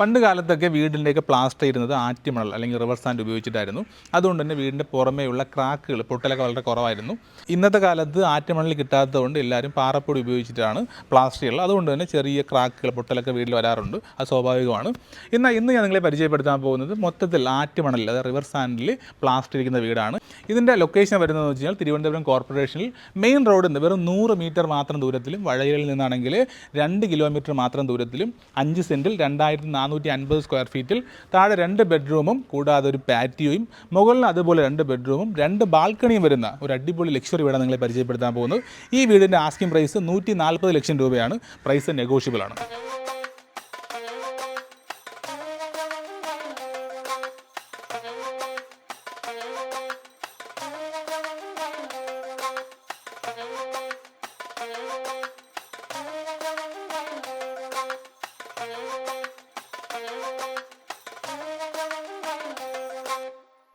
പണ്ട് കാലത്തൊക്കെ വീടിന്റെയൊക്കെ പ്ലാസ്റ്റർ ഇരുന്നത് ആറ്റുമണൽ അല്ലെങ്കിൽ റിവർ സാൻഡ് ഉപയോഗിച്ചിട്ടായിരുന്നു. അതുകൊണ്ട് തന്നെ വീടിന്റെ പുറമേയുള്ള ക്രാക്കുകൾ പൊട്ടലൊക്കെ വളരെ കുറവായിരുന്നു. ഇന്നത്തെ കാലത്ത് ആറ്റുമണൽ കിട്ടാത്തതുകൊണ്ട് എല്ലാവരും പാറപ്പൊടി ഉപയോഗിച്ചിട്ടാണ് പ്ലാസ്റ്റർ ഉള്ളത് അതുകൊണ്ട് തന്നെ ചെറിയ ക്രാക്കുകൾ പൊട്ടലൊക്കെ വീട്ടിൽ വരാറുണ്ട്. അത് സ്വാഭാവികമാണ്. എന്നാൽ ഇന്ന് ഞാൻ നിങ്ങളെ പരിചയപ്പെടുത്താൻ പോകുന്നത് മൊത്തത്തിൽ ആറ്റുമണലിൽ അതായത് റിവർ സാൻഡിൽ പ്ലാസ്റ്റർ ഇരിക്കുന്ന വീടാണ്. ഇതിന്റെ ലൊക്കേഷൻ വരുന്നതെന്ന് വെച്ച് കഴിഞ്ഞാൽ തിരുവനന്തപുരം കോർപ്പറേഷനിൽ മെയിൻ റോഡിൽ നിന്ന് വെറും നൂറ് മീറ്റർ മാത്രം ദൂരത്തിലും വഴയിൽ നിന്നാണെങ്കിൽ രണ്ട് കിലോമീറ്റർ മാത്രം ദൂരത്തിലും അഞ്ച് സെന്റിൽ രണ്ടായിരത്തി നാനൂറ്റി അൻപത് സ്ക്വയർ ഫീറ്റിൽ താഴെ രണ്ട് ബെഡ്റൂമും കൂടാതെ ഒരു പാറ്റിയോയും മുകളിൽ അതുപോലെ രണ്ട് ബെഡ്റൂമും രണ്ട് ബാൽക്കണിയും വരുന്ന ഒരു അടിപൊളി ലക്ഷറി വീടാണ് നിങ്ങളെ പരിചയപ്പെടുത്താൻ പോകുന്നത്. ഈ വീടിന്റെ ആസ്കിംഗ് പ്രൈസ് നൂറ്റി ലക്ഷം രൂപയാണ്. പ്രൈസ് നെഗോഷ്യബിൾ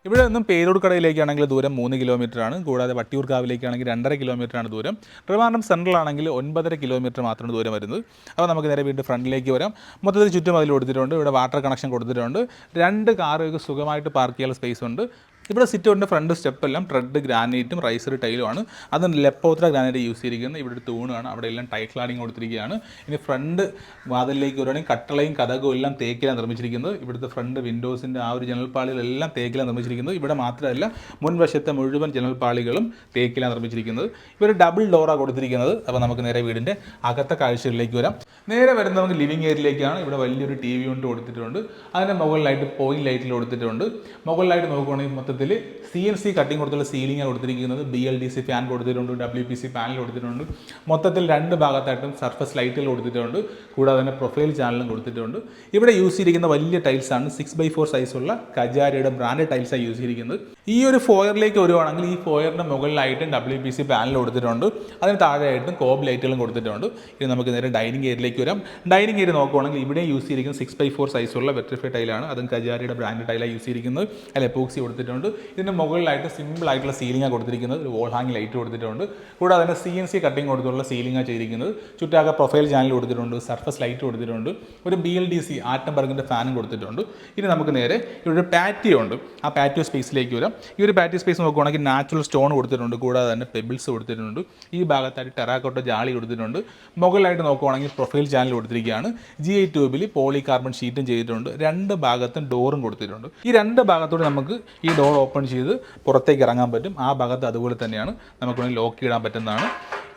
ഇവിടെ നിന്നും പേരൂർക്കടയിലേക്കാണെങ്കിൽ ദൂരം മൂന്ന് കിലോമീറ്റർ ആണ് കൂടാതെ വട്ടിയൂർക്കാവിലേക്കാണെങ്കിൽ രണ്ടര കിലോമീറ്റർ ആണ് ദൂരം. ട്രിവാൻഡ്രം സെൻട്രൽ ആണെങ്കിൽ ഒൻപതര കിലോമീറ്റർ മാത്രമാണ് ദൂരം വരുന്നത്. അപ്പോൾ നമുക്ക് നേരെ വീണ്ടും ഫ്രണ്ടിലേക്ക് വരാം. മൊത്തത്തിൽ ചുറ്റും അതിൽ കൊടുത്തിട്ടുണ്ട്. ഇവിടെ വാട്ടർ കണക്ഷൻ കൊടുത്തിട്ടുണ്ട്. രണ്ട് കാറുകൾക്ക് സുഖമായിട്ട് പാർക്ക് ചെയ്യാനുള്ള സ്പേസ് ഉണ്ട്. ഇവിടെ സിറ്റോറിന്റെ ഫ്രണ്ട് സ്റ്റെപ്പ് എല്ലാം ട്രെഡ് ഗ്രാനൈറ്റും റൈസർ ടൈലുമാണ് അത് ലെപ്പോത്ര ഗ്രാനൈറ്റ് യൂസ് ചെയ്തിരിക്കുന്നത് ഇവിടെ തൂണാണ്. അവിടെ എല്ലാം ടൈൽ ക്ലാഡിങ് കൊടുത്തിരിക്കുകയാണ്. ഇനി ഫ്രണ്ട് വാതിലിലേക്ക് വരുവാണെങ്കിൽ കട്ടളയും കഥകും എല്ലാം തേക്കിലാണ് നിർമ്മിച്ചിരിക്കുന്നത്. ഇവിടുത്തെ ഫ്രണ്ട് വിൻഡോസിന്റെ ആ ഒരു ജനൽപ്പാളികളെല്ലാം തേക്കിലാണ് നിർമ്മിച്ചിരിക്കുന്നത്. ഇവിടെ മാത്രമല്ല മുൻവശത്തെ മുഴുവൻ ജനൽപ്പാളികളും തേക്കിലാണ് നിർമ്മിച്ചിരിക്കുന്നത്. ഇവർ ഡബിൾ ഡോറാണ് കൊടുത്തിരിക്കുന്നത്. അപ്പോൾ നമുക്ക് നേരെ വീടിന്റെ അകത്തെ കാഴ്ചകളിലേക്ക് വരാം. നേരെ വരുന്നത് നമുക്ക് ലിവിങ് ഏരിയയിലേക്കാണ് ഇവിടെ വലിയൊരു ടി വി കൊണ്ട് കൊടുത്തിട്ടുണ്ട്. അതിന്റെ മുകളിലായിട്ട് പോയിന്റ് ലൈറ്റിൽ കൊടുത്തിട്ടുണ്ട്. മുകളിലായിട്ട് നോക്കുകയാണെങ്കിൽ മൊത്തത്തിൽ സി എൻ സി കട്ടിങ് കൊടുത്തുള്ള സീലിംഗ് കൊടുത്തിരിക്കുന്നത്. B L D C fan കൊടുത്തിട്ടുണ്ട്. ഡബ്ല്യു പി സി പാനൽ കൊടുത്തിട്ടുണ്ട്. മൊത്തത്തിൽ രണ്ട് ഭാഗത്തായിട്ടും സർഫസ് ലൈറ്റുകൾ കൊടുത്തിട്ടുണ്ട്. കൂടാതെ തന്നെ പ്രൊഫൈൽ ചാനലും കൊടുത്തിട്ടുണ്ട്. ഇവിടെ യൂസ് ചെയ്തിരിക്കുന്ന വലിയ ടൈൽസാണ് സിക്സ് ബൈ ഫോർ സൈസുള്ള കജാരയുടെ ബ്രാൻഡ് ടൈൽസാണ് യൂസ് ചെയ്തിരിക്കുന്നത്. ഈ ഒരു ഫോയറിലേക്ക് വരുവാണെങ്കിൽ ഈ ഫോയറിന്റെ മുകളിലായിട്ടും ഡബ്ല്യു പി സി പാനൽ കൊടുത്തിട്ടുണ്ട്. അതിന് താഴെയായിട്ടും കോബ് ലൈറ്റുകളും കൊടുത്തിട്ടുണ്ട്. ഇനി നമുക്ക് നേരെ ഡൈനിങ് ഏരിയയിലേക്ക് വരാം. ഡൈനിങ് ഏരിയ നോക്കുവാണെങ്കിൽ ഇവിടെ യൂസ് ചെയ്തിരിക്കുന്നത് സിക്സ് ബൈ ഫോർ സൈസുള്ള വെട്രിഫൈ ടൈലാണ് അതും കജാരിയുടെ ബ്രാൻഡ് ടൈലാണ് യൂസ് ചെയ്തിരിക്കുന്നത്. അതിൽ എപ്പോക്സി കൊടുത്തിട്ടുണ്ട്. ഇതിന്റെ മുകളിലായിട്ട് സിമ്പിൾ ആയിട്ടുള്ള സീലിംഗാണ് കൊടുത്തിരിക്കുന്നത്. ഒരു വോൾ ഹാങ് ലൈറ്റ് കൊടുത്തിട്ടുണ്ട്. കൂടാതെ തന്നെ സി എൻ സി കട്ടിങ് കൊടുത്തുള്ള സീലിംഗാണ് ചെയ്തിരിക്കുന്നത്. ചുറ്റാകെ പ്രൊഫൈൽ ചാനൽ കൊടുത്തിട്ടുണ്ട്. സർഫസ് ലൈറ്റ് കൊടുത്തിട്ടുണ്ട്. ഒരു ബി എൽ ഡി സി ആറ്റംബർഗിന്റെ ഫാനും കൊടുത്തിട്ടുണ്ട്. ഇനി നമുക്ക് നേരെ ഇവിടെ ഒരു പാറ്റിയോ ഉണ്ട്. ആ പാറ്റിയോ സ്പേസിലേക്ക് വരാം. ഈ ഒരു പാറ്റിയോ സ്പേസ് നോക്കുവാണെങ്കിൽ നാച്ചുറൽ സ്റ്റോൺ കൊടുത്തിട്ടുണ്ട്. കൂടാതെ തന്നെ പെബിൾസ് കൊടുത്തിട്ടുണ്ട്. ഈ ഭാഗത്തായിട്ട് ടെറാക്കോട്ട ജാളി കൊടുത്തിട്ടുണ്ട്. മുകളിലായിട്ട് നോക്കുവാണെങ്കിൽ പ്രൊഫൈൽ ചാനൽ കൊടുത്തിരിക്കുകയാണ്. ജി ഐ ട്യൂബിൽ പോളി കാർബൺ ഷീറ്റും ചെയ്തിട്ടുണ്ട്. രണ്ട് ഭാഗത്തും ഡോറും കൊടുത്തിട്ടുണ്ട്. ഈ രണ്ട് ഭാഗത്തോടെ നമുക്ക് ഈ ഡോർ ഓപ്പൺ ചെയ്ത് പുറത്തേക്ക് ഇറങ്ങാൻ പറ്റും. ആ ഭാഗത്ത് അതുപോലെ തന്നെയാണ്. നമുക്ക് വേണമെങ്കിൽ ലോക്ക് ഇടാൻ പറ്റുന്നതാണ്.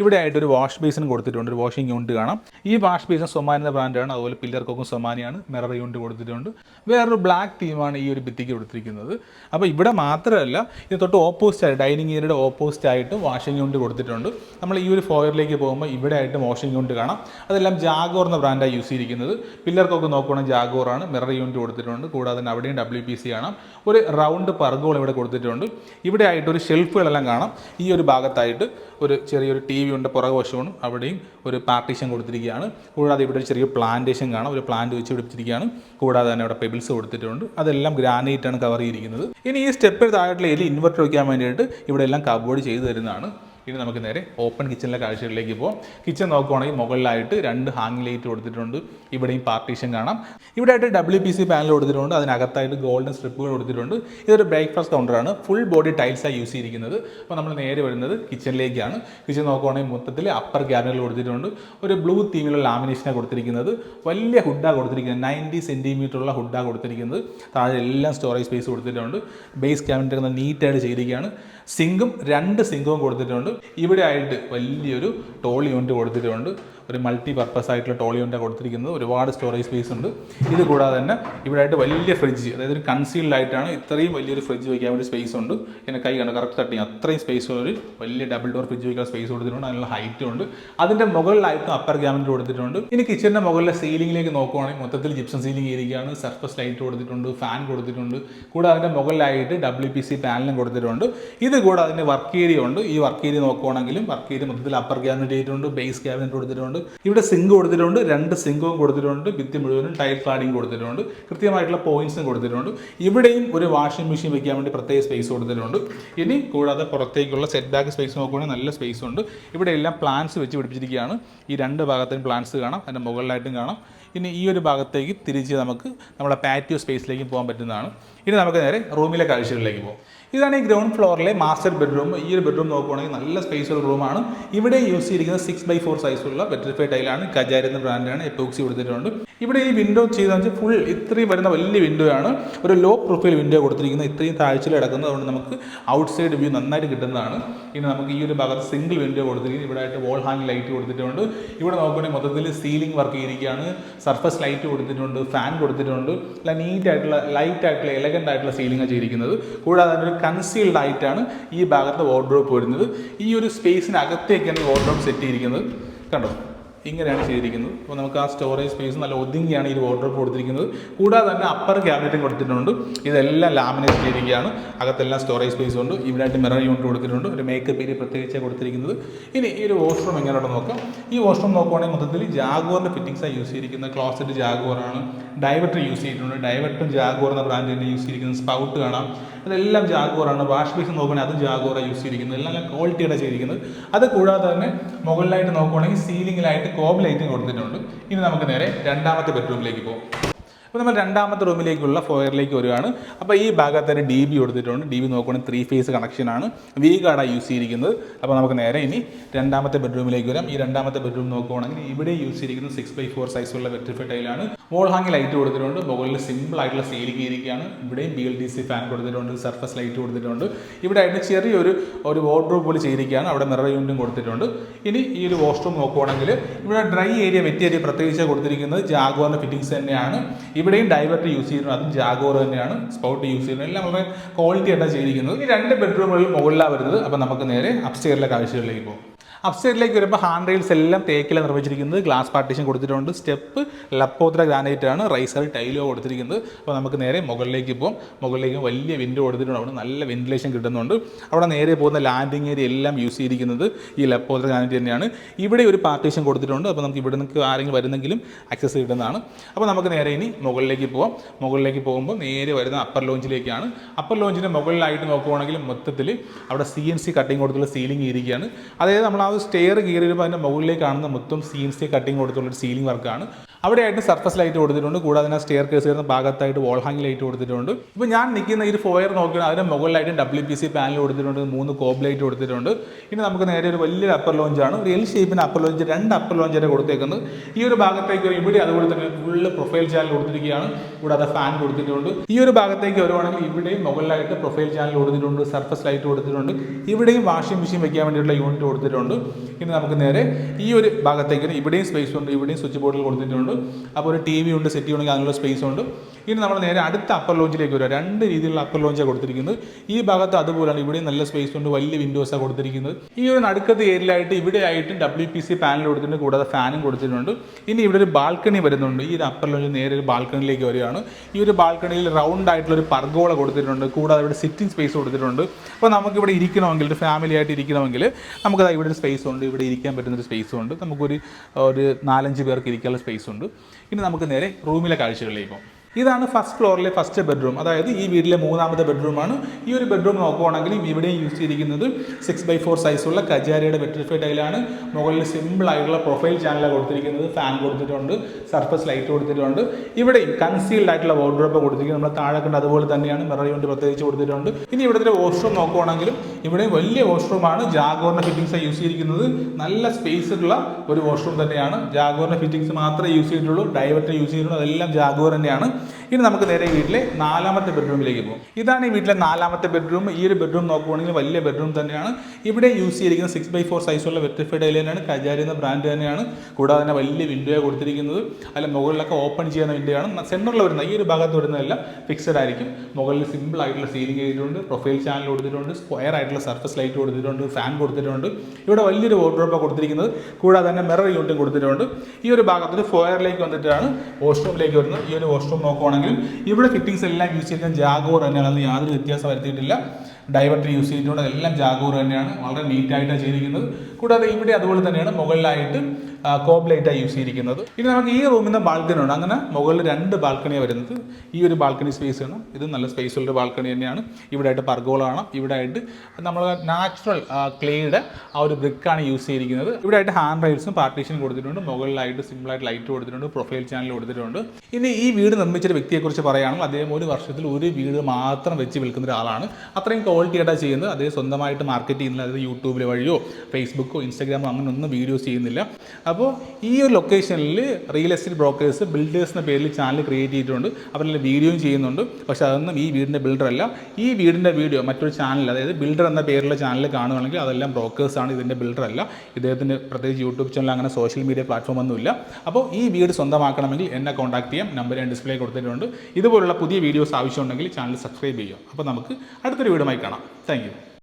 ഇവിടെ ആയിട്ട് ഒരു വാഷ് ബേസിൻ കൊടുത്തിട്ടുണ്ട് ഒരു വാഷിംഗ് യൂണിറ്റ് കാണാം. ഈ വാഷ് ബേസിൻ സൊമാനിന്റെ ബ്രാൻഡാണ് അതുപോലെ പില്ലർക്കൊക്കെ സൊമാനിയാണ് മിറർ യൂണിറ്റ് കൊടുത്തിട്ടുണ്ട്. വേറൊരു ബ്ലാക്ക് തീമാണ് ഈ ഒരു ഭിത്തിക്ക് കൊടുത്തിരിക്കുന്നത്. അപ്പോൾ ഇവിടെ മാത്രമല്ല ഇത് തൊട്ട് ഓപ്പോസിറ്റ് ഡൈനിങ് ഏരിയയുടെ ഓപ്പോസിറ്റ് ആയിട്ട് വാഷിംഗ് യൂണിറ്റ് കൊടുത്തിട്ടുണ്ട്. നമ്മൾ ഈ ഒരു ഫോയറിലേക്ക് പോകുമ്പോൾ ഇവിടെ ആയിട്ട് വാഷിംഗ് യൂണിറ്റ് കാണാം. അതെല്ലാം ജാഗോർ എന്ന ബ്രാൻഡാണ് യൂസ് ചെയ്തിരിക്കുന്നത്. പില്ലർക്കൊക്കെ നോക്കുകയാണെങ്കിൽ ജാഗോറാണ് മിറർ യൂണിറ്റ് കൊടുത്തിട്ടുണ്ട്. കൂടാതെ തന്നെ അവിടെയും ഡബ്ല്യു പി സി കാണാം. ഒരു റൗണ്ട് പർഗോൾ ഇവിടെ കൊടുത്തിട്ടുണ്ട്. ഇവിടെ ആയിട്ട് ഒരു ഷെൽഫുകളെല്ലാം കാണാം. ഈ ഒരു ഭാഗത്തായിട്ട് ഒരു ചെറിയൊരു ടി ഉണ്ട് പുറകു വശമാണ്. അവിടെയും ഒരു പാർട്ടീഷൻ കൊടുത്തിരിക്കുകയാണ്. കൂടാതെ ഇവിടെ ഒരു ചെറിയ പ്ലാന്റേഷൻ കാണാം. ഒരു പ്ലാന്റ് വെച്ച് പിടിപ്പിച്ചിരിക്കുകയാണ്. കൂടാതെ തന്നെ അവിടെ പെബിൾസ് കൊടുത്തിട്ടുണ്ട്. അതെല്ലാം ഗ്രാനൈറ്റ് ആണ് കവർ ചെയ്തിരിക്കുന്നത്. ഇനി ഈ സ്റ്റെപ്പിൽ താഴെയുള്ള എലി ഇൻവെർട്ടർ വയ്ക്കാൻ വേണ്ടിയിട്ട് ഇവിടെ എല്ലാം കബോർഡ് ചെയ്തു തരുന്നതാണ്. ഇനി നമുക്ക് നേരെ ഓപ്പൺ കിച്ചണിലെ കാഴ്ചകളിലേക്ക് പോകാം കിച്ചൺ നോക്കുവാണെങ്കിൽ മുകളിലായിട്ട് രണ്ട് ഹാങ് ലൈറ്റ് കൊടുത്തിട്ടുണ്ട്. ഇവിടെയും പാർട്ടീഷൻ കാണാം. ഇവിടെ ആയിട്ട് ഡബ്ല്യു പി സി പാനൽ കൊടുത്തിട്ടുണ്ട്. അതിനകത്തായിട്ട് ഗോൾഡൻ സ്ട്രിപ്പുകൾ കൊടുത്തിട്ടുണ്ട്. ഇതൊരു ബ്രേക്ക്ഫാസ്റ്റ് കൗണ്ടറാണ് ഫുൾ ബോഡി ടൈൽസാണ് യൂസ് ചെയ്തിരിക്കുന്നത്. അപ്പോൾ നമ്മൾ നേരെ വരുന്നത് കിച്ചണിലേക്കാണ് കിച്ചൺ നോക്കുവാണെങ്കിൽ മൊത്തത്തിൽ അപ്പർ ക്യാബിനൽ കൊടുത്തിട്ടുണ്ട്. ഒരു ബ്ലൂ തീമിലുള്ള ലാമിനേഷനാണ് കൊടുത്തിരിക്കുന്നത്. വലിയ ഹുഡാണ് കൊടുത്തിരിക്കുന്നത്. നയന്റി സെന്റിമീറ്റർ ഉള്ള ഹുഡാണ് കൊടുത്തിരിക്കുന്നത്. താഴെ എല്ലാം സ്റ്റോറേജ് സ്പേസ് കൊടുത്തിട്ടുണ്ട്. ബേസ് ക്യാബിനറ്റ് നീറ്റായിട്ട് ചെയ്തിരിക്കുകയാണ്. സിങ്കും രണ്ട് സിങ്കും കൊടുത്തിട്ടുണ്ട്. ഇവിടെ ആയിട്ട് വലിയൊരു ടോൾ യൂണിറ്റ് കൊടുത്തിട്ടുണ്ട്. ഒരു മൾട്ടി പർപ്പസ് ആയിട്ടുള്ള ടോൾ യൂണിറ്റ് കൊടുത്തിരിക്കുന്നത്. ഒരുപാട് സ്റ്റോറേജ് സ്പേസ് ഉണ്ട്. ഇത് കൂടാതെ തന്നെ ഇവിടെ ആയിട്ട് വലിയ ഫ്രിഡ്ജ് അതായത് ഒരു കൺസീൽഡ് ആയിട്ടാണ് ഇത്രയും വലിയൊരു ഫ്രിഡ്ജ് വയ്ക്കാൻ വേണ്ടി സ്പേസ് ഉണ്ട്. എന്റെ കൈ കണ്ട് കറക്റ്റ് തട്ടി. അത്രയും സ്പേസ് ഒരു വലിയ ഡബിൾ ഡോർ ഫ്രിഡ്ജ് വയ്ക്കാൻ സ്പേസ് കൊടുത്തിട്ടുണ്ട്. അതിനുള്ള ഹൈറ്റും ഉണ്ട്. അതിന്റെ മുകളിലായിട്ട് അപ്പർ ഗ്യാമിന്റെ കൊടുത്തിട്ടുണ്ട്. ഇനി കിച്ചണിന്റെ മുകളിലെ സീലിംഗിലേക്ക് നോക്കുവാണെങ്കിൽ മൊത്തത്തിൽ ജിപ്സം സീലിംഗ് ചെയ്തിരിക്കുകയാണ് സർഫസ് ലൈറ്റ് കൊടുത്തിട്ടുണ്ട് ഫാൻ കൊടുത്തിട്ടുണ്ട്. കൂടാതെ അതിന്റെ മുകളിലായിട്ട് ഡബ്ല്യു പി സി പാനലും കൊടുത്തിട്ടുണ്ട്. ഇത് കൂടാതെ അതിന്റെ വർക്ക് ഏരിയ ഉണ്ട്. ഈ വർക്ക് ഏരിയ നോക്കുവാണെങ്കിലും വർക്ക് ഏരിയ മൊത്തത്തിൽ അപ്പർ ക്യാബിനറ്റ് ചെയ്തിട്ടുണ്ട് ബേസ് ക്യാബിനറ്റ് കൊടുത്തിട്ടുണ്ട്. ഇവിടെ സിങ്ക് കൊടുത്തിട്ടുണ്ട് രണ്ട് സിങ്കും കൊടുത്തിട്ടുണ്ട് ഭിത്തി മുഴുവനും ടൈൽ ക്ലാഡിങ് കൊടുത്തിട്ടുണ്ട് കൃത്യമായിട്ടുള്ള പോയിന്റ്സും കൊടുത്തിട്ടുണ്ട്. ഇവിടെയും ഒരു വാഷിംഗ് മെഷീൻ വെക്കാൻ വേണ്ടി പ്രത്യേക സ്പേസ് കൊടുത്തിട്ടുണ്ട്. ഇനി കൂടാതെ പുറത്തേക്കുള്ള സെറ്റ് ബാക്ക് സ്പേസ് നോക്കുകയാണെങ്കിൽ നല്ല സ്പേസ് ഉണ്ട്. ഇവിടെ എല്ലാം പ്ലാന്റ്സ് വെച്ച് പിടിപ്പിച്ചിരിക്കുകയാണ്. ഈ രണ്ട് ഭാഗത്തും പ്ലാന്റ്സ് കാണാം അതിന്റെ മുകളിലായിട്ടും കാണാം. ഇനി ഈ ഒരു ഭാഗത്തേക്ക് തിരിച്ച് നമുക്ക് നമ്മുടെ പാറ്റിയോ സ്പേസിലേക്ക് പോകാൻ പറ്റുന്നതാണ്. ഇനി നമുക്ക് നേരെ റൂമിലെ കാഴ്ചകളിലേക്ക് പോകും. ഇതാണ് ഈ ഗ്രൗണ്ട് ഫ്ലോറിലെ മാസ്റ്റർ ബെഡ്റൂം ഈ ഒരു ബെഡ്റൂം നോക്കുവാണെങ്കിൽ നല്ല സ്പേസ് ഉള്ള റൂമാണ് ഇവിടെ യൂസ് ചെയ്തിരിക്കുന്ന സിക്സ് ബൈ ഫോർ സൈസുള്ള ബെറ്റർഫൈ ടൈലാണ് കജാരി എന്ന ബ്രാൻഡാണ് എപ്പോക്സി കൊടുത്തിട്ടുണ്ട് ഇവിടെ ഈ വിൻഡോ ചെയ്തെന്ന് വെച്ചാൽ ഫുൾ ഇത്രയും വരുന്ന വലിയ വിൻഡോ ആണ്. ഒരു ലോ പ്രൊഫൈൽ വിൻഡോ കൊടുത്തിരിക്കുന്നത്. ഇത്രയും താഴ്ചയിൽ കിടക്കുന്നത് അതുകൊണ്ട് നമുക്ക് ഔട്ട് സൈഡ് വ്യൂ നന്നായിട്ട് കിട്ടുന്നതാണ്. ഇനി നമുക്ക് ഈ ഒരു ഭാഗത്ത് സിംഗിൾ വിൻഡോ കൊടുത്തിരിക്കുന്നത് ഇവിടെ ആയിട്ട് വോൾ ഹാങ് ലൈറ്റ് കൊടുത്തിട്ടുണ്ട്. ഇവിടെ നോക്കുകയാണെങ്കിൽ മൊത്തത്തിൽ സീലിംഗ് വർക്ക് ചെയ്തിരിക്കുകയാണ്. സർഫസ് ലൈറ്റ് കൊടുത്തിട്ടുണ്ട്. ഫാൻ കൊടുത്തിട്ടുണ്ട്. നല്ല നീറ്റ് ആയിട്ടുള്ള ലൈറ്റ് ആയിട്ടുള്ള എലഗന്റ് ആയിട്ടുള്ള സീലിംഗ് ചെയ്തിരിക്കുന്നത്. കൂടാതെ ഒരു കൺസീൽഡ് ആയിട്ടാണ് ഈ ഭാഗത്ത് വാർഡ്രോപ്പ് വരുന്നത് ഈ ഒരു സ്പേസിനകത്തേക്കാണ് ഈ വാർഡ്രോപ്പ് സെറ്റ് ചെയ്തിരിക്കുന്നത്. കണ്ടോ? ഇങ്ങനെയാണ് ചെയ്തിരിക്കുന്നത്. അപ്പോൾ നമുക്ക് ആ സ്റ്റോറേജ് സ്പേസ് നല്ല ഒതുങ്ങിയാണ് ഈ വാർഡ്രോപ്പ് കൊടുത്തിരിക്കുന്നത്. കൂടാതെ തന്നെ അപ്പർ ക്യാബിനറ്റും കൊടുത്തിട്ടുണ്ട്. ഇതെല്ലാം ലാമിനേറ്റ് ചെയ്തിരിക്കുകയാണ്. അകത്തെല്ലാം സ്റ്റോറേജ് സ്പേസ് ഉണ്ട്. ഇവിടെയായിട്ട് മിറർ യൂണിറ്റ് കൊടുത്തിട്ടുണ്ട്. ഒരു മേക്കപ്പ് ഏരിയ പ്രത്യേകിച്ച് കൊടുത്തിരിക്കുന്നത്. ഇനി ഈ ഒരു വാഷ്റൂം എങ്ങനെയുണ്ടെന്ന് നോക്കാം. ഈ വാഷ്റൂം നോക്കുവാണെങ്കിൽ മൊത്തത്തിൽ ജാഗോറിന്റെ ഫിറ്റിംഗ്സാണ് യൂസ് ചെയ്തിരിക്കുന്നത്. ക്ലോസറ്റ് ജാഗോറാണ് ഡൈവർട്ടർ യൂസ് ചെയ്തിട്ടുണ്ട്. ഡൈവറ്റും ജാഗോർ എന്ന ബ്രാൻഡ് തന്നെ യൂസ് ചെയ്തിരിക്കുന്നത്. സ്പൗട്ട് കാണാം. അതെല്ലാം ജാഗോറാണ് വാഷ് ബേസ് നോക്കുകയാണെങ്കിൽ അതും ജാഗോറാണ് യൂസ് ചെയ്തിരിക്കുന്നത്. എല്ലാം നല്ല ക്വാളിറ്റിയുടെ ചെയ്തിരിക്കുന്നത്. അത് കൂടാതെ തന്നെ മുകളിലായിട്ട് നോക്കുവാണെങ്കിൽ സീലിംഗിലായിട്ട് കോബ് ലൈറ്റും കൊടുത്തിട്ടുണ്ട്. ഇനി നമുക്ക് നേരെ രണ്ടാമത്തെ ബെഡ്റൂമിലേക്ക് പോകും. അപ്പോൾ നമ്മൾ രണ്ടാമത്തെ റൂമിലേക്കുള്ള ഫോയറിലേക്ക് വരികയാണ്. അപ്പോൾ ഈ ഭാഗത്ത് തന്നെ ഡി ബി കൊടുത്തിട്ടുണ്ട്. ഡി ബി നോക്കുകയാണെങ്കിൽ ത്രീ ഫേസ് കണക്ഷനാണ് വി കാർഡാണ് യൂസ് ചെയ്തിരിക്കുന്നത്. അപ്പോൾ നമുക്ക് നേരെ ഇനി രണ്ടാമത്തെ ബെഡ്റൂമിലേക്ക് വരാം. ഈ രണ്ടാമത്തെ ബെഡ്റൂം നോക്കുകയാണെങ്കിൽ ഇവിടെ യൂസ് ചെയ്തിരിക്കുന്നത് സിക്സ് ബൈ ഫോർ സൈസുള്ള വെറ്റിഫൈ ടൈലാണ് വോൾ ഹാങ്ങി ലൈറ്റ് കൊടുത്തിട്ടുണ്ട്. മുകളിൽ സിമ്പിൾ ആയിട്ടുള്ള സീലിംഗ് ഇരിക്കുകയാണ് ഇവിടെയും B L D C fan കൊടുത്തിട്ടുണ്ട്. സർഫസ് ലൈറ്റ് കൊടുത്തിട്ടുണ്ട്. ഇവിടെ ആയിട്ട് ചെറിയൊരു ഒരു വാർഡ്രോബ് പോലെ ചെയ്തിരിക്കുകയാണ്. അവിടെ മിറർ യൂണിറ്റും കൊടുത്തിട്ടുണ്ട്. ഇനി ഈ ഒരു വാഷ്റൂം നോക്കുകയാണെങ്കിൽ ഇവിടെ ഡ്രൈ ഏരിയ വെറ്റ് ഏരിയ പ്രത്യേകിച്ച് കൊടുത്തിരിക്കുന്നത് ജാഗോറിന്റെ ഫിറ്റിംഗ്സ് തന്നെയാണ്. ഇവിടെയും ഡൈവർട്ട് യൂസ് ചെയ്യുന്നു അതും ജാഗോർ തന്നെയാണ്. സ്പൗട്ട് യൂസ് ചെയ്യുന്നത്. എല്ലാം വളരെ ക്വാളിറ്റി ആയിട്ടാണ് ചെയ്തിരിക്കുന്നത്. ഈ രണ്ട് ബെഡ്റൂമുകളിൽ മുകളിലാണ് വരുന്നത്. അപ്പോൾ നമുക്ക് നേരെ അപ്സ്റ്റെയറിലെ കാഴ്ചകളിലേക്ക് പോകും. അപ്സ്റ്റേറിലേക്ക് വരുമ്പോൾ ഹാൻഡ് റെയിൽസ് എല്ലാം തേക്കിലാണ് നിർമ്മിച്ചിരിക്കുന്നത് ഗ്ലാസ് പാർട്ടീഷൻ കൊടുത്തിട്ടുണ്ട്. സ്റ്റെപ്പ് ലപ്പോത്ര ഗ്രാനൈറ്റ് ആണ്. റൈസർ ടൈലോ കൊടുത്തിരിക്കുന്നത്. അപ്പോൾ നമുക്ക് നേരെ മുകളിലേക്ക് പോകും മുകളിലേക്ക് വലിയ വിൻഡോ കൊടുത്തിട്ടുണ്ട്. അവിടെ നല്ല വെന്റിലേഷൻ കിട്ടുന്നുണ്ട്. അവിടെ നേരെ പോകുന്ന ലാൻഡിങ് ഏരിയ എല്ലാം യൂസ് ചെയ്തിരിക്കുന്നത് ഈ ലപ്പോത്ര ഗ്രാനൈറ്റ് തന്നെയാണ്. ഇവിടെ ഒരു പാർട്ടീഷൻ കൊടുത്തിട്ടുണ്ട്. അപ്പോൾ നമുക്ക് ഇവിടെ നിന്ന് ആരെങ്കിലും വരുന്നെങ്കിലും ആക്സസ് കിട്ടുന്നതാണ്. അപ്പോൾ നമുക്ക് നേരെ ഇനി മുകളിലേക്ക് പോകാം മുകളിലേക്ക് പോകുമ്പോൾ നേരെ വരുന്ന അപ്പർ ലോഞ്ചിലേക്കാണ് അപ്പർ ലോഞ്ചിന്റെ മുകളിലായിട്ട് നോക്കുവാണെങ്കിൽ മൊത്തത്തിൽ അവിടെ സി എൻ സി കട്ടിങ് കൊടുത്തുള്ള സീലിംഗ് ഇരിക്കുകയാണ് അതായത് നമ്മൾ ആ സ്റ്റെയർ കീറി വരുമ്പോൾ അതിന്റെ മുകളിലേക്ക് കാണുന്ന മൊത്തം സി എം സി കട്ടിങ് കൊടുത്തുള്ള ഒരു സീലിംഗ് വർക്കാണ് അവിടെയായിട്ട് സർഫസ് ലൈറ്റ് കൊടുത്തിട്ടുണ്ട്. കൂടാതെ ആ സ്റ്റെയർ കേസ് വരുന്ന ഭാഗത്തായിട്ട് വോൾ ഹാങ് ലൈറ്റ് കൊടുത്തിട്ടുണ്ട്. ഇപ്പോൾ ഞാൻ നിൽക്കുന്ന ഈ ഫോയർ നോക്കിയാൽ അതിന് മുകളിലായിട്ട് ഡബ്ല്യു പി സി പാനൽ കൊടുത്തിട്ടുണ്ട്. മൂന്ന് കോബ് ലൈറ്റ് കൊടുത്തിട്ടുണ്ട്. ഇനി നമുക്ക് നേരെ ഒരു വലിയൊരു അപ്പർ ലോഞ്ചാണ് ഒരു എൽ ഷേപ്പിന് അപ്പർ ലോഞ്ച് രണ്ട് അപ്പർ ലോഞ്ച് തന്നെ കൊടുത്തേക്കുന്നത്. ഈ ഒരു ഭാഗത്തേക്ക് ഇവിടെ അതുപോലെ തന്നെ ഫുള്ള് പ്രൊഫൈൽ ചാനൽ കൊടുത്തിരിക്കുകയാണ്. കൂടാതെ ഫാൻ കൊടുത്തിട്ടുണ്ട്. ഈ ഒരു ഭാഗത്തേക്ക് വരുവാണെങ്കിൽ ഇവിടെയും മുകളിലായിട്ട് പ്രൊഫൈൽ ചാനൽ കൊടുത്തിട്ടുണ്ട്. സർഫസ് ലൈറ്റ് കൊടുത്തിട്ടുണ്ട്. ഇവിടെയും വാഷിംഗ് മെഷീൻ വെക്കാൻ വേണ്ടിയിട്ടുള്ള യൂണിറ്റ് കൊടുത്തിട്ടുണ്ട്. ഇനി നമുക്ക് നേരെ ഈ ഒരു ഭാഗത്തേക്ക് ഇവിടെയും സ്പേസ് ഉണ്ട് ഇവിടെയും സ്വിച്ച് ബോർഡിൽ കൊടുത്തിട്ടുണ്ട്. അപ്പോൾ ഒരു ടി വി ഉണ്ട് സെറ്റ് ചെയ്യണമെങ്കിൽ അതിനുള്ള സ്പേസ് ഉണ്ട്. ഇനി നമ്മൾ നേരെ അടുത്ത അപ്പർ ലോഞ്ചിലേക്ക് വരിക രണ്ട് രീതിയിലുള്ള അപ്പർ ലോഞ്ചാണ് കൊടുത്തിരിക്കുന്നത്. ഈ ഭാഗത്ത് അതുപോലെയാണ് ഇവിടെയും നല്ല സ്പേസ് ഉണ്ട് വലിയ വിൻഡോസാണ് കൊടുത്തിരിക്കുന്നത്. ഈ ഒരു നടുക്കത്തെ ഏരിയയിലായിട്ട് ഇവിടെ ആയിട്ട് ഡബ്ല്യു പി സി പാനൽ കൊടുത്തിട്ടുണ്ട് കൂടാതെ ഫാനും കൊടുത്തിട്ടുണ്ട്. ഇനി ഇവിടെ ഒരു ബാൽക്കണി വരുന്നുണ്ട്. ഈ ഒരു അപ്പർ ലോഞ്ച് നേരെ ഒരു ബാൽക്കണിയിലേക്ക് വരികയാണ്. ഈ ഒരു ബാൽക്കണിയിൽ റൗണ്ട് ആയിട്ടുള്ള ഒരു പർഗോള കൊടുത്തിട്ടുണ്ട്. കൂടാതെ ഇവിടെ സിറ്റിംഗ് സ്പേസ് കൊടുത്തിട്ടുണ്ട്. അപ്പോൾ നമുക്കിവിടെ ഇരിക്കണമെങ്കിൽ ഒരു ഫാമിലി ആയിട്ട് ഇരിക്കണമെങ്കിൽ നമുക്കത് ഇവിടെ ഒരു ഉണ്ട് ഇവിടെ ഇരിക്കാൻ പറ്റുന്നൊരു സ്പേസും ഉണ്ട്. നമുക്കൊരു ഒരു നാലഞ്ച് പേർക്ക് ഇരിക്കാനുള്ള സ്പേസ് ഉണ്ട്. ഇനി നമുക്ക് നേരെ റൂമിലെ കാഴ്ചകളിലേക്ക് പോകാം. ഇതാണ് ഫസ്റ്റ് ഫ്ലോറിലെ ഫസ്റ്റ് ബെഡ്റൂം അതായത് ഈ വീട്ടിലെ മൂന്നാമത്തെ ബെഡ്റൂമാണ് ഈ ഒരു ബെഡ്റൂം നോക്കുവാണെങ്കിൽ ഇവിടെ യൂസ് ചെയ്തിരിക്കുന്നത് സിക്സ് ബൈ ഫോർ സൈസുള്ള കജാരിയുടെ വെട്രിഫൈ ടൈലാണ് മുകളിൽ സിമ്പിൾ ആയിട്ടുള്ള പ്രൊഫൈൽ ചാനലാണ് കൊടുത്തിരിക്കുന്നത്. ഫാൻ കൊടുത്തിട്ടുണ്ട് സർഫസ് ലൈറ്റ് കൊടുത്തിട്ടുണ്ട്. ഇവിടെയും കൺസീൽഡ് ആയിട്ടുള്ള വാർഡ്രോപ്പ് കൊടുത്തിരിക്കുന്നത്. നമ്മൾ താഴെ കണ്ട് അതുപോലെ തന്നെയാണ് മിറർ യൂണിറ്റ് പ്രത്യേകിച്ച് കൊടുത്തിട്ടുണ്ട്. ഇനി ഇവിടുത്തെ വാഷ്റൂം നോക്കുവാണെങ്കിലും ഇവിടെ വലിയ വാഷ്റൂമാണ് ജാഗോറിന്റെ ഫിറ്റിംഗ്സ് യൂസ് ചെയ്തിരിക്കുന്നത്. നല്ല സ്പേസ് ഉള്ള ഒരു വാഷ്റൂം തന്നെയാണ്. ജാഗോറിന്റെ ഫിറ്റിംഗ്സ് മാത്രമേ യൂസ് ചെയ്തിട്ടുള്ളൂ. ഡൈവർട്ടർ യൂസ് ചെയ്തിട്ടുള്ളൂ. അതെല്ലാം ജാഗോർ തന്നെയാണ്. ഇനി നമുക്ക് നേരെ വീട്ടിലെ നാലാമത്തെ ബെഡ്റൂമിലേക്ക് പോകും. ഇതാണ് ഈ വീട്ടിലെ നാലാമത്തെ ബെഡ്റൂം ഈ ഒരു ബെഡ്റൂം നോക്കുവാണെങ്കിൽ വലിയ ബെഡ്റൂം തന്നെയാണ്. ഇവിടെ യൂസ് ചെയ്തിരിക്കുന്ന സിക്സ് ബൈ ഫോർ സൈസുള്ള വെറ്റിഫൈഡ് തന്നെയാണ്. കജാരി എന്ന ബ്രാൻഡ് തന്നെയാണ്. കൂടാതെ തന്നെ വലിയ വിൻഡോ കൊടുത്തിരിക്കുന്നത്. അല്ല മുകളിലൊക്കെ ഓപ്പൺ ചെയ്യുന്ന വിൻഡോ ആണ്. സെന്ററിൽ വരുന്ന ഈ ഒരു ഭാഗത്ത് വരുന്നതെല്ലാം ഫിക്സഡ് ആയിരിക്കും. മുകളിൽ സിമ്പിൾ ആയിട്ടുള്ള സീലിംഗ് ചെയ്തിട്ടുണ്ട്. പ്രൊഫൈൽ ചാനൽ കൊടുത്തിട്ടുണ്ട്. സ്ക്വയർ ആയിട്ടുള്ള സർഫസ് ലൈറ്റ് കൊടുത്തിട്ടുണ്ട്. ഫാൻ കൊടുത്തിട്ടുണ്ട്. ഇവിടെ വലിയൊരു വാർഡ്രോപ്പാണ് കൊടുത്തിരിക്കുന്നത്. കൂടാതെ തന്നെ മിറർ യൂണിറ്റും കൊടുത്തിട്ടുണ്ട്. ഈ ഒരു ഭാഗത്ത് ഫോയറിലേക്ക് വന്നിട്ടാണ് വാഷ്റൂമിലേക്ക് വരുന്നത്. ഈ ഒരു വാഷ്റൂം നോക്കുവാണെങ്കിൽ ഇവിടെ ഫിറ്റിംഗ്സ് എല്ലാം യൂസ് ചെയ്യുന്ന ജാഗോർ തന്നെയാണ്. അത് യാതൊരു വ്യത്യാസം വരുത്തിയിട്ടില്ല. ഡൈവർട്ടർ യൂസ് ചെയ്തിട്ടുണ്ട് എല്ലാം ജാഗോർ തന്നെയാണ്. വളരെ നീറ്റായിട്ടാണ് ചെയ്തിരിക്കുന്നത്. കൂടാതെ ഇവിടെ അതുപോലെ തന്നെയാണ് മുകളിലായിട്ട് കോബ് യൂസ് ചെയ്തിരിക്കുന്നത്. ഇനി നമുക്ക് ഈ റൂമിന്റെ ബാൽക്കണി ഉണ്ട്. അങ്ങനെ മുകളിൽ രണ്ട് ബാൽക്കണിയാണ് വരുന്നത്. ഈ ഒരു ബാൽക്കണി സ്പേസ് ആണ്. ഇത് നല്ല സ്പേസ് ഉള്ള ബാൽക്കണി തന്നെയാണ്. ഇവിടെ ആയിട്ട് പർഗോളാണ് ഇവിടെ ആയിട്ട് നമ്മൾ നാച്ചുറൽ ക്ലേയുടെ ആ ഒരു ബ്രിക്കാണ് യൂസ് ചെയ്തിരിക്കുന്നത്. ഇവിടെ ആയിട്ട് ഹാൻഡ് റൈൽസും പാർട്ടീഷനും കൊടുത്തിട്ടുണ്ട്. മുകളിലായിട്ട് സിമ്പിളായിട്ട് ലൈറ്റ് കൊടുത്തിട്ടുണ്ട്. പ്രൊഫൈൽ ചാനൽ കൊടുത്തിട്ടുണ്ട്. ഇനി ഈ വീട് നിർമ്മിച്ചൊരു വ്യക്തിയെക്കുറിച്ച് പറയുകയാണെങ്കിൽ അദ്ദേഹം ഒരു വർഷത്തിൽ ഒരു വീട് മാത്രം വെച്ച് വിൽക്കുന്ന ഒരാളാണ്. അത്രയും ക്വാളിറ്റി ആയിട്ടാണ് ചെയ്യുന്നത്. അദ്ദേഹം സ്വന്തമായിട്ട് മാർക്കറ്റ് ചെയ്യുന്നില്ല. അതായത് യൂട്യൂബിൽ വഴിയോ ഫേസ്ബുക്കോ ഇൻസ്റ്റാഗ്രാമോ അങ്ങനെ ഒന്നും വീഡിയോസ് ചെയ്യുന്നില്ല. അപ്പോൾ ഈ ഒരു ലൊക്കേഷനിൽ റിയൽ എസ്റ്റേറ്റ് ബ്രോക്കേഴ്സ് ബിൽഡേഴ്സ് എന്ന പേരിൽ ചാനൽ ക്രിയേറ്റ് ചെയ്തിട്ടുണ്ട്. അവരെല്ലാം വീഡിയോയും ചെയ്യുന്നുണ്ട്. പക്ഷേ അതൊന്നും ഈ വീടിന്റെ ബിൽഡർ അല്ല. ഈ വീടിന്റെ വീഡിയോ മറ്റൊരു ചാനൽ അതായത് ബിൽഡർ എന്ന പേരിലുള്ള ചാനൽ കാണുകയാണെങ്കിൽ അതെല്ലാം ബ്രോക്കേഴ്സാണ് ഇതിന്റെ ബിൽഡർ അല്ല. ഇദ്ദേഹത്തിന് പ്രത്യേകിച്ച് യൂട്യൂബ് ചാനൽ അങ്ങനെ സോഷ്യൽ മീഡിയ പ്ലാറ്റ്ഫോം ഒന്നുമില്ല അപ്പോൾ ഈ വീട് സ്വന്തമാക്കണമെങ്കിൽ എന്നെ കോൺടാക്ട് ചെയ്യാം. നമ്പർ ഞാൻ ഡിസ്പ്ലേ കൊടുത്തിട്ടുണ്ട്. ഇതുപോലുള്ള പുതിയ വീഡിയോസ് ആവശ്യമുണ്ടെങ്കിൽ ചാനൽ സബ്സ്ക്രൈബ് ചെയ്യുക. അപ്പോൾ നമുക്ക് അടുത്തൊരു വീടുമായി കാണാം. താങ്ക്